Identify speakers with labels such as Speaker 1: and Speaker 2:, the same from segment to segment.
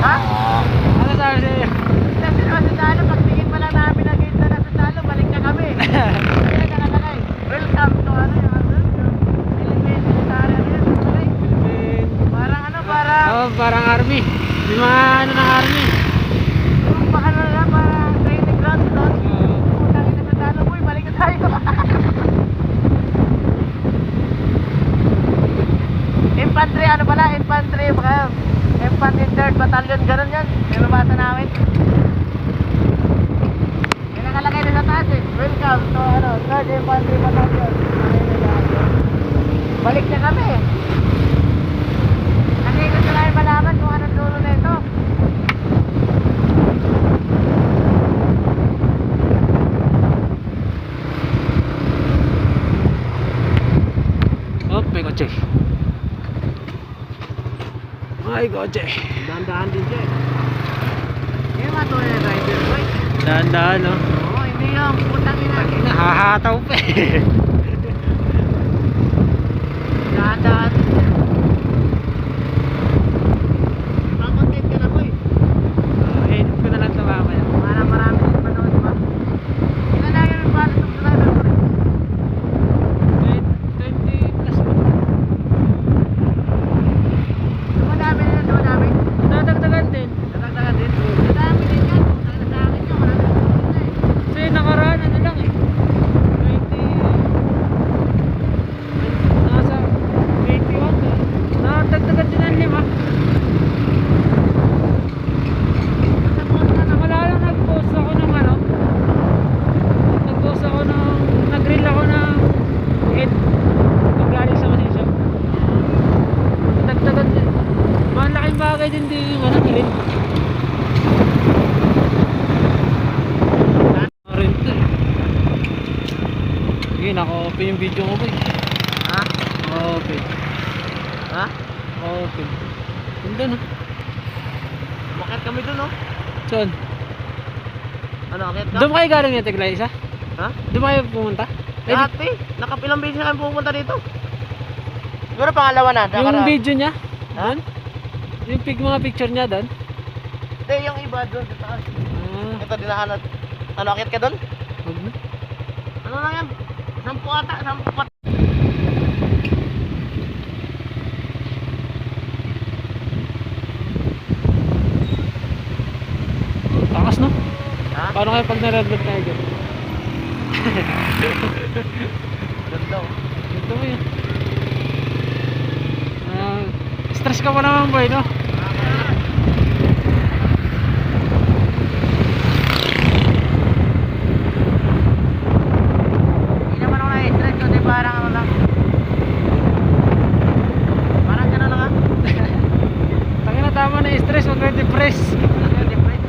Speaker 1: ha?
Speaker 2: Ano sabi sa'yo?
Speaker 1: Kasi naman sa talo, pagtingin pa lang namin na gate na nasa talo, balik na kami. Kaya nakalagay, welcome to ano yung ano, yung na yun. Ay, Parang ano, parang,
Speaker 2: Oo, parang army. May mga ano ng army.
Speaker 1: yung pa ano na, parang training ground doon. Putang ina sa talo, boy, balik na tayo. Infantry, ano pala, infantry, baka, infantry 3rd battalion, ganun yan. Nilabasa namin. May nakalagay na sa taas eh. Welcome to ano, 3rd infantry battalion. Balik na kami. Kasi gusto namin malaman kung anong dulo na ito.
Speaker 2: Oh, may kotse. Ay, kotse.
Speaker 1: Dahan-dahan din siya eh. Yung mga tunay na driver, boy.
Speaker 2: Dahan-dahan, no?
Speaker 1: Oo, hindi yung putang ina.
Speaker 2: Nahahataw pa eh.
Speaker 1: Dahan-dahan. Pakontent ka na, boy.
Speaker 2: Uh, edit ko na lang ito mamaya.
Speaker 1: Para marami din panood, di ba? Ilan na yung para sa driver, boy?
Speaker 2: 20 plus mo.
Speaker 1: Dumadami na dumadami.
Speaker 2: Dadagdagan din.
Speaker 1: Natagdagan din. Madami din yan. Putang ina sa akin yun. Marami din na eh.
Speaker 2: Kasi nakaraan, ano lang eh. 20... Nasa 81 eh. Nadagdagan din ang lima.
Speaker 1: Sa post na
Speaker 2: Wala lang nag-post ako ng ano. Nag-post ako ng... Nag-reel ako ng... Ed. Paglaling sa Manisha. Dagdagan din. Bagay din din yung ano, hilin. Rin to eh. Sige, naka-open yung video ko boy.
Speaker 1: Ha?
Speaker 2: Naka-open.
Speaker 1: Ha?
Speaker 2: Naka-open. Ganda no?
Speaker 1: Bakit kami dun, oh?
Speaker 2: Saan?
Speaker 1: Ano, akit ka?
Speaker 2: Doon kayo galing yung Tegla isa?
Speaker 1: Ha?
Speaker 2: Doon kayo pumunta? Eh,
Speaker 1: Dati, nakapilang beses kami pupunta dito. Siguro pangalawa na.
Speaker 2: yung video niya?
Speaker 1: Ha?
Speaker 2: Doon? Yung pic, mga picture niya doon?
Speaker 1: Hindi, yung iba doon sa taas.
Speaker 2: Ah,
Speaker 1: Ito, dinahanap. Ano, akit ka doon?
Speaker 2: wag na.
Speaker 1: Ano lang yan? Sampu ata, sampu pat.
Speaker 2: Takas no?
Speaker 1: Ha?
Speaker 2: Paano kayo pag na-redload tayo dyan?
Speaker 1: Ganda, oh.
Speaker 2: Ito mo yun. Ah, stress ka pa naman boy no?
Speaker 1: Hindi naman ako na-stress, kundi parang ano lang. Parang gano'n lang, ah.
Speaker 2: Tangin na tama na depress.
Speaker 1: Ano, different.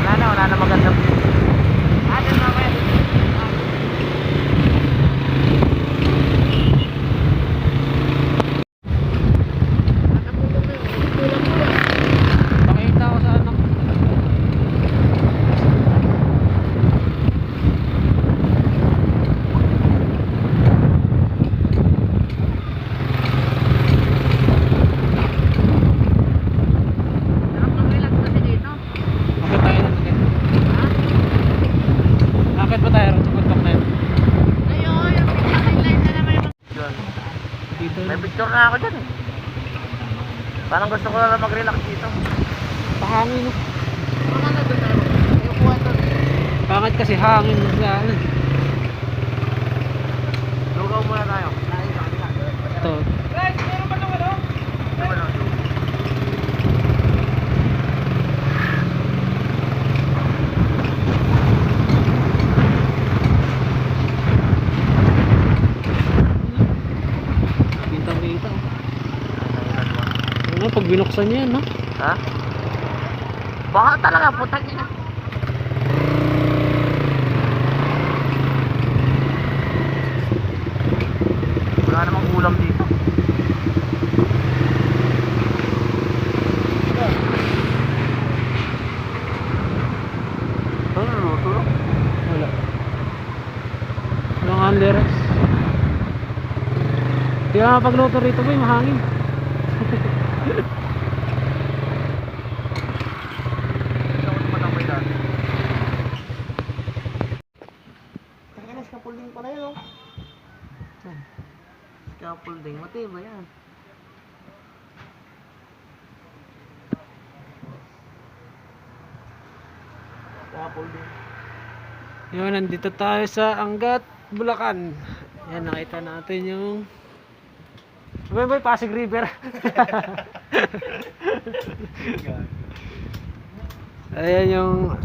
Speaker 1: Wala na, wala na maganda. Ah, dyan na, well.
Speaker 2: Pakita ko sa anak.
Speaker 1: Sarap mag-relax kasi dito.
Speaker 2: Akit tayo na natin.
Speaker 1: Ha?
Speaker 2: Akit pa tayo rin sa puntok na yun.
Speaker 1: Ayun, yung picture line na naman yung...
Speaker 2: Dito.
Speaker 1: May picture na ako dyan eh. Parang gusto ko na lang mag-relax dito.
Speaker 2: Pahangin. Pangit kasi hangin sa ano.
Speaker 1: Lugaw muna tayo.
Speaker 2: Ito.
Speaker 1: Guys, meron ba nung ano?
Speaker 2: Kita kita. Ano pag binuksan niya yan no?
Speaker 1: Ha? Baka talaga, putang ina. Wala namang ulam dito. Ano luto?
Speaker 2: Wala. Wala nga Only rice. Di ka pagluto rito boy, mahangin.
Speaker 1: Hindi ako tumatambay dati. Tangina, scaffolding pa na yun, oh. Scaffolding, matibay yan. Scaffolding.
Speaker 2: Yun, nandito tayo sa Angat, Bulacan. Yan, nakita natin yung... Boy, boy, Pasig River. Ayan yung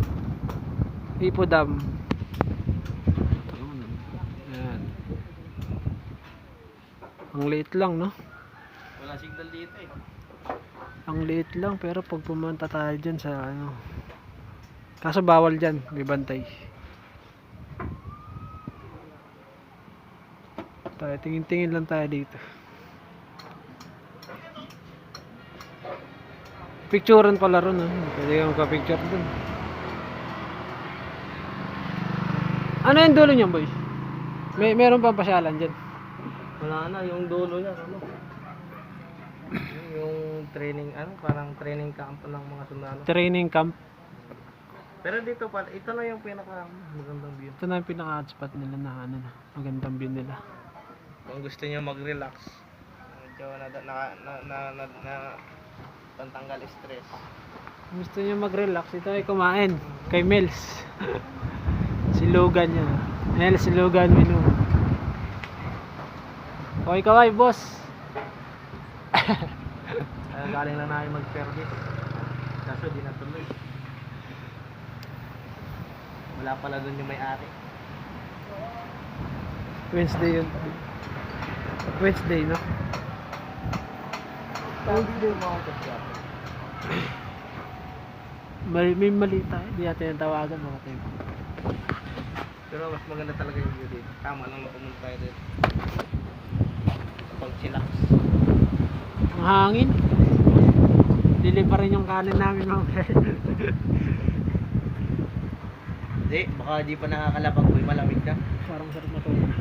Speaker 2: Ipo Dam. Ayan. Ang liit lang, no?
Speaker 1: Wala signal dito eh.
Speaker 2: Ang liit lang, pero pag pumunta tayo dyan sa ano... Kaso bawal dyan, may bantay. Tayo, tingin-tingin lang tayo dito. Picturean pala ron, ah. Pwede kang ka-picture dun. Ano yung dulo niyan, boy? May meron pang pasyalan dyan.
Speaker 1: Wala na, yung dulo niya, ano? yung training, ano, parang training camp ng mga sundalo.
Speaker 2: Training camp.
Speaker 1: Pero dito pa, ito na yung pinaka magandang view.
Speaker 2: Ito na yung pinaka-hotspot nila na ano na. Magandang view nila.
Speaker 1: Kung gusto niyo mag-relax, medyo na na na na, na, na, na pantanggal stress.
Speaker 2: Gusto niyo mag-relax, ito ay kumain. Kay Mels. si Logan yan. Mels, si Logan, menu. Okay kaway, boss.
Speaker 1: Kaya galing lang namin mag-service. Kaso di natuloy. Wala pala doon yung may-ari.
Speaker 2: Wednesday yun. Wednesday, no?
Speaker 1: Wednesday.
Speaker 2: Mali, may mali tayo. Hindi natin yung tawagan mga tayo.
Speaker 1: Pero mas maganda talaga yung view dito. Tama lang pumunta tayo dito. Pag chillax.
Speaker 2: Ang hangin. Dili pa rin yung kanin namin mga
Speaker 1: Hindi, baka di pa nakakalapag boy, malamig na.
Speaker 2: Parang sarap matulog.